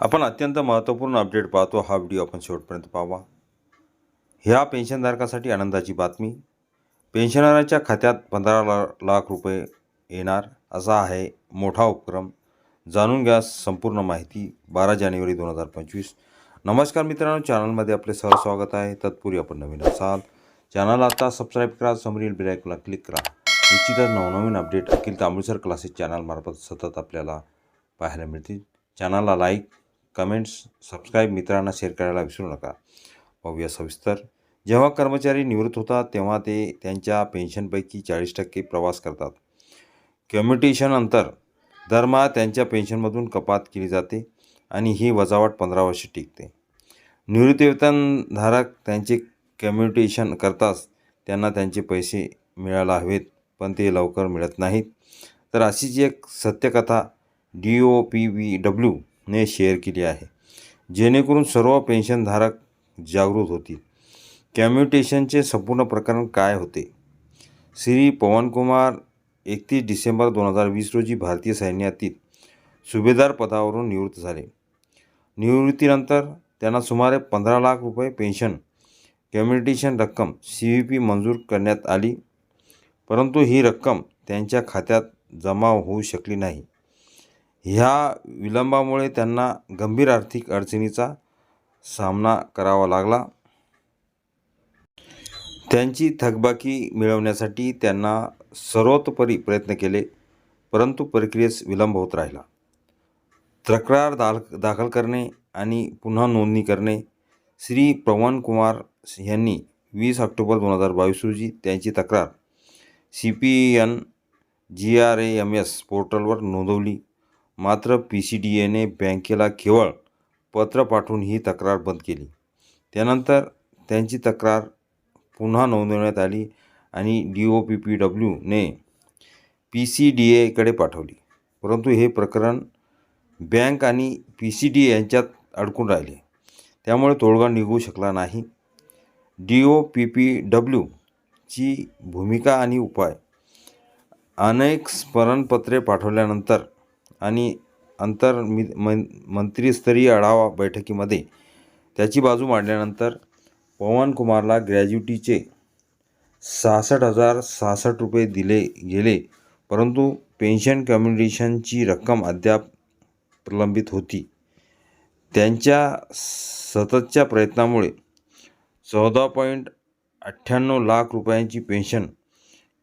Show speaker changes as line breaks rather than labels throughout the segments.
आपण अत्यंत महत्त्वपूर्ण अपडेट पाहतो. हा व्हिडिओ आपण शेवटपर्यंत पाहावा. ह्या पेन्शनधारकासाठी आनंदाची बातमी. पेन्शनराच्या खात्यात पंधरा ला लाख रुपये येणार असा आहे मोठा उपक्रम. जाणून घ्या संपूर्ण माहिती. बारा जानेवारी दोन हजार पंचवीस. नमस्कार मित्रांनो. चॅनलमध्ये आपले सह स्वागत आहे. तत्पूर्वी आपण नवीन असाल चॅनल आता सबस्क्राईब करा. समरील बिरायकला क्लिक करा. निश्चितच नवनवीन अपडेट अखिल तांबुळसर क्लासेस चॅनलमार्फत सतत आपल्याला पाहायला मिळतील. चॅनलला लाईक कमेंट्स सबस्क्राईब मित्रांना शेअर करायला विसरू नका. पाहूया सविस्तर. जेव्हा कर्मचारी निवृत्त होतात तेव्हा ते त्यांच्या पेन्शनपैकी चाळीस टक्के प्रवास करतात. कम्युटेशन अंतर दरमहा त्यांच्या पेन्शनमधून कपात केली जाते आणि ही वजावट पंधरा वर्षे टिकते. निवृत्तीवेतनधारक त्यांचे कम्युटेशन करताच त्यांना त्यांचे पैसे मिळायला हवेत पण ते लवकर मिळत नाहीत. तर अशीच एक सत्यकथा डी ओ पी व्ही ने शेअर केली आहे. जेणेकरून सर्व पेन्शनधारक जागृत होतील. कॅम्युटेशनचे संपूर्ण प्रकरण काय होते? श्री पवनकुमार एकतीस डिसेंबर दोन हजार वीस रोजी भारतीय सैन्यातील सुभेदार पदावरून निवृत्त झाले. निवृत्तीनंतर त्यांना सुमारे पंधरा लाख रुपये पेन्शन कम्युनिटेशन रक्कम सी व्ही पी मंजूर करण्यात आली. परंतु ही रक्कम त्यांच्या खात्यात जमा होऊ शकली नाही. ह्या विलंबामुळे त्यांना गंभीर आर्थिक अडचणीचा सामना करावा लागला. त्यांची थकबाकी मिळवण्यासाठी त्यांना सर्वतोपरी प्रयत्न केले परंतु प्रक्रियेस विलंब होत राहिला. तक्रार दाल दाखल करणे आणि पुन्हा नोंदणी करणे श्री पवन कुमार यांनी वीस ऑक्टोबर दोन हजार बावीस रोजी त्यांची तक्रार C P N G R A M S पोर्टलवर नोंदवली. मात्र पी सी डी एने बँकेला केवळ पत्र पाठवून ही तक्रार बंद केली. त्यानंतर त्यांची तक्रार पुन्हा नोंदवण्यात आली आणि डी ओ पी पी डब्ल्यूने पी सी डी एकडे पाठवली. परंतु हे प्रकरण बँक आणि पी सी डी यांच्यात अडकून राहिले. त्यामुळे तोडगा निघू शकला नाही. डी ओ पी पी डब्ल्यूची भूमिका आणि उपाय. अनेक स्मरणपत्रे पाठवल्यानंतर आणि अंतर मि मं मंत्रीस्तरीय आढावा बैठकीमध्ये त्याची बाजू मांडल्यानंतर पवनकुमारला ग्रॅज्युटीचे सहासष्ट हजार सहासष्ट रुपये दिले गेले. परंतु पेन्शन कम्युनिटेशनची रक्कम अद्याप प्रलंबित होती. त्यांच्या सततच्या प्रयत्नामुळे चौदा पॉईंट अठ्ठ्याण्णव लाख रुपयांची पेन्शन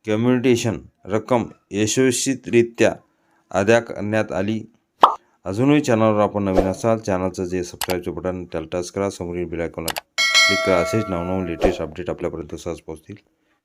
कम्युनिटेशन रक्कम यशस्वीरित्या अदा करण्यात आली. अजूनही चॅनलवर आपण नवीन असाल चॅनलचं जे सबस्क्राईबचं बटन त्याला टच करा. समोरील बिलायकॉनला क्लिक करा. असेच नवनवीन लेटेस्ट अपडेट आपल्यापर्यंत सहज पोहोचतील.